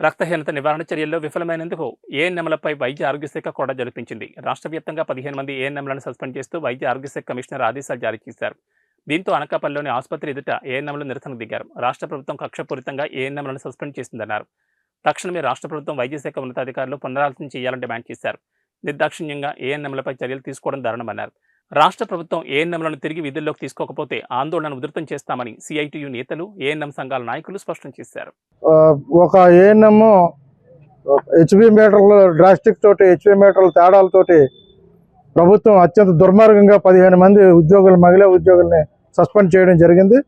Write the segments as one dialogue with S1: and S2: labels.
S1: రక్తహీనత నివారణ చర్యల్లో విఫలమైనందుకు ఏఎన్ఎంలపై వైద్య ఆరోగ్య శాఖ కూడా జరిపించింది. రాష్ట్ర వ్యాప్తంగా పదిహేను మంది ఏఎన్ఎంలను సస్పెండ్ చేస్తూ వైద్య ఆరోగ్య శాఖ కమిషనర్ ఆదేశాలు జారీ చేశారు. దీంతో అనకాపల్లిలోని ఆసుపత్రి ఎదుట ఏఎన్ఎంలు నిరసనకు దిగారు. రాష్ట్ర ప్రభుత్వం కక్షపూరితంగా ఏఎన్ఎంలను సస్పెండ్ చేసిందన్నారు. తక్షణమే రాష్ట్ర ప్రభుత్వం వైద్య శాఖ ఉన్నతాధికారులు పునరాలోచన చేయాలని డిమాండ్ చేశారు. నిర్దాక్షిణ్యంగా ఏఎన్ఎంలపై చర్యలు తీసుకోవడం దారుణమన్నారు. రాష్ట్ర ప్రభుత్వం ఏఎన్ఎంలను తిరిగి విధుల్లోకి తీసుకోకపోతే ఆందోళన ఉధృతం చేస్తామని సిఐటియు నేతలు ఏఎన్ఎం సంఘాల నాయకులు స్పష్టం చేశారు.
S2: ఒక ఏఎన్ఎం హెచ్బి మీటర్లు డ్రాస్టిక్ తోటి హెచ్బి మీటర్ల తేడాలతోటి ప్రభుత్వం అత్యంత దుర్మార్గంగా పదిహేను మంది ఉద్యోగులు మహిళా ఉద్యోగుల్ని సస్పెండ్ చేయడం జరిగింది.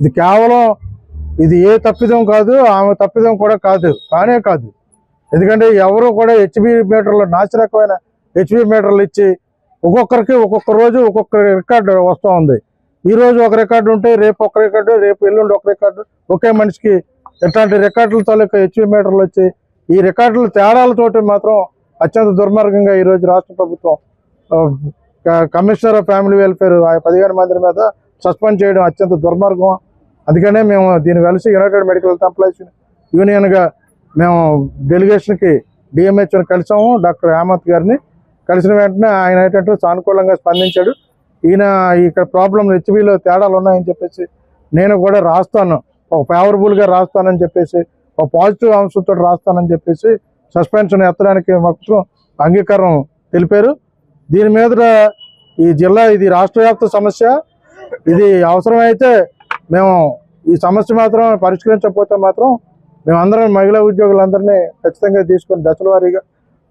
S2: ఇది కేవలం ఇది ఏ తప్పిదం కాదు ఆమె తప్పిదం కూడా కాదు కానే కాదు. ఎందుకంటే ఎవరు కూడా హెచ్బి మీటర్లు నాసిరకమైన హెచ్బి మీటర్లు ఇచ్చి ఒక్కొక్కరికి ఒక్కొక్క రోజు ఒక్కొక్క రికార్డు వస్తూ ఉంది. ఈ రోజు ఒక రికార్డు ఉంటే రేపు ఒక రికార్డు రేపు ఎల్లుండి ఒక రికార్డు. ఒకే మనిషికి ఇట్లాంటి రికార్డుల తాలూకా హెచ్బి మీటర్లు వచ్చి ఈ రికార్డుల తేడాలతోటి మాత్రం అత్యంత దుర్మార్గంగా ఈరోజు రాష్ట్ర ప్రభుత్వం కమిషనర్ ఆఫ్ ఫ్యామిలీ వెల్ఫేర్ ఆ పదిహేను మంది మీద సస్పెండ్ చేయడం అత్యంత దుర్మార్గం. అందుకనే మేము దీన్ని కలిసి యునైటెడ్ మెడికల్ హెల్త్ ఎంప్లాయీస్ యూనియన్గా మేము డెలిగేషన్కి డిఎంహెచ్ని కలిసాము. డాక్టర్ హేమంత్ గారిని కలిసిన వెంటనే ఆయన ఏంటంటే సానుకూలంగా స్పందించాడు. ఈయన ఇక్కడ ప్రాబ్లం హెచ్బిలో తేడాలు ఉన్నాయని చెప్పేసి నేను కూడా రాస్తాను. ఒక ఫేవరబుల్గా రాస్తానని చెప్పేసి ఒక పాజిటివ్ అంశంతో రాస్తానని చెప్పేసి సస్పెన్షన్ ఎత్తడానికి మాత్రం అంగీకారం తెలిపారు. దీని మీద ఈ జిల్లా ఇది రాష్ట్ర వ్యాప్త సమస్య. ఇది అవసరమైతే మేము ఈ సమస్య మాత్రం పరిష్కరించకపోతే మాత్రం మేమందరం మహిళా ఉద్యోగులందరినీ ఖచ్చితంగా తీసుకొని దశల వారీగా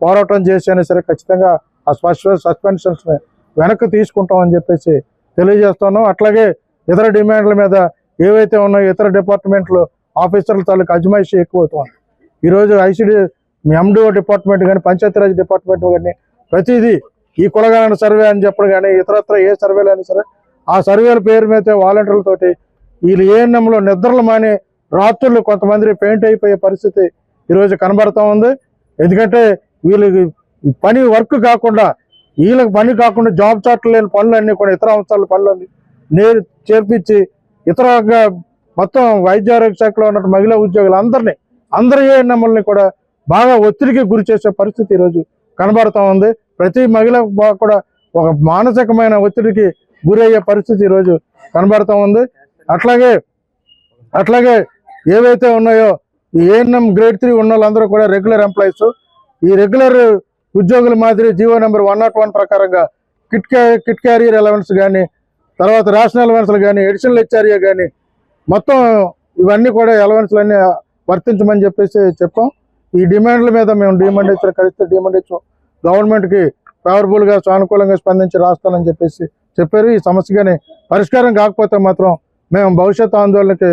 S2: పోరాటం చేసి అయినా సరే ఖచ్చితంగా ఆ స్పష్ట సస్పెన్షన్స్ని వెనక్కి తీసుకుంటామని చెప్పేసి తెలియజేస్తున్నాం అట్లాగే ఇతర డిమాండ్ల మీద ఏవైతే ఉన్నాయో ఇతర డిపార్ట్మెంట్లు ఆఫీసర్ల తాలూకు అజమాయిషీ ఎక్కువ అవుతుంది ఈరోజు ఐసీడీ ఎండిఓ డిపార్ట్మెంట్ కానీ పంచాయతీరాజ్ డిపార్ట్మెంట్ కానీ ప్రతిదీ ఈ కులగణన సర్వే అని చెప్పడం కానీ ఇతరత్ర ఏ సర్వేలు అయినా సరే ఆ సర్వేల పేరు మీద వాలంటీర్లతోటి వీళ్ళు ఏఎన్ఎంలో నిద్రలు మాని రాత్రులు కొంతమంది పెయింట్ అయిపోయే పరిస్థితి ఈరోజు కనబడతా ఉంది. ఎందుకంటే వీళ్ళకి పని వర్క్ కాకుండా వీళ్ళకి పని కాకుండా జాబ్ చాట్లు లేని పనులన్నీ కూడా ఇతర అంశాల పనులన్నీ నేను చేర్పించి ఇతరగా మొత్తం వైద్య ఆరోగ్య శాఖలో ఉన్న మహిళా ఉద్యోగులు అందరినీ అందరి ఏఎన్ఎంలని కూడా బాగా ఒత్తిడికి గురి చేసే పరిస్థితి ఈరోజు కనబడుతూ ఉంది. ప్రతి మహిళ కూడా ఒక మానసికమైన ఒత్తిడికి గురయ్యే పరిస్థితి ఈరోజు కనబడుతూ ఉంది. అట్లాగే అట్లాగే ఏవైతే ఉన్నాయో ఏఎన్ఎం గ్రేడ్ త్రీ ఉన్న వాళ్ళందరూ కూడా రెగ్యులర్ ఎంప్లాయీస్. ఈ రెగ్యులర్ ఉద్యోగుల మాదిరి GO number one not one ప్రకారంగా కిట్ క్యా కిట్ క్యారియర్ అలవెన్స్ కానీ తర్వాత రేషన్ అలవెన్స్లు కానీ ఎడిషనల్ హెచ్ఆర్ఏ కానీ మొత్తం ఇవన్నీ కూడా అలవెన్స్లు అన్నీ వర్తించమని చెప్పేసి చెప్పాం. ఈ డిమాండ్ల మీద మేము డిమాండ్ ఇచ్చిన కలిస్తే డిమాండ్ ఇచ్చాం. గవర్నమెంట్కి ఫేవరబుల్గా సానుకూలంగా స్పందించి రాస్తానని చెప్పేసి చెప్పారు. ఈ సమస్య కానీ పరిష్కారం కాకపోతే మాత్రం మేము భవిష్యత్ ఆందోళనకి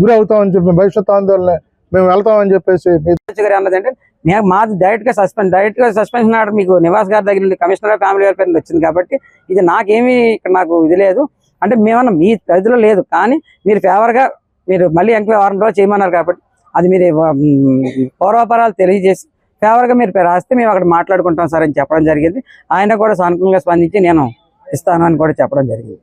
S2: గురి అవుతామని చెప్పి భవిష్యత్ ఆందోళన మేము వెళ్తామని చెప్పేసి మీ
S3: సర్పంచ్ గారు అన్నది అంటే నేను మాది డైరెక్ట్గా సస్పెండ్ డైరెక్ట్గా సస్పెన్షన్ ఆర్డర్ మీకు నివాస్ గారి దగ్గర నుండి కమిషనర్ ఫ్యామిలీ వెల్ఫేర్ పేరు వచ్చింది కాబట్టి ఇది నాకేమీ ఇక్కడ నాకు ఇది లేదు. అంటే మేమన్నా మీ పరిధిలో లేదు కానీ మీరు ఫేవర్గా మీరు మళ్ళీ ఎంక్వైరీ వారం రోజులు చేయమన్నారు కాబట్టి అది మీరు ఉమ్, పూర్వాపరాలు తెలియజేసి ఫేవర్గా మీరు రాస్తే మేము అక్కడ మాట్లాడుకుంటాం సార్ అని చెప్పడం జరిగింది. ఆయన కూడా సానుకూలంగా స్పందించి నేను ఇస్తాను అని కూడా చెప్పడం జరిగింది.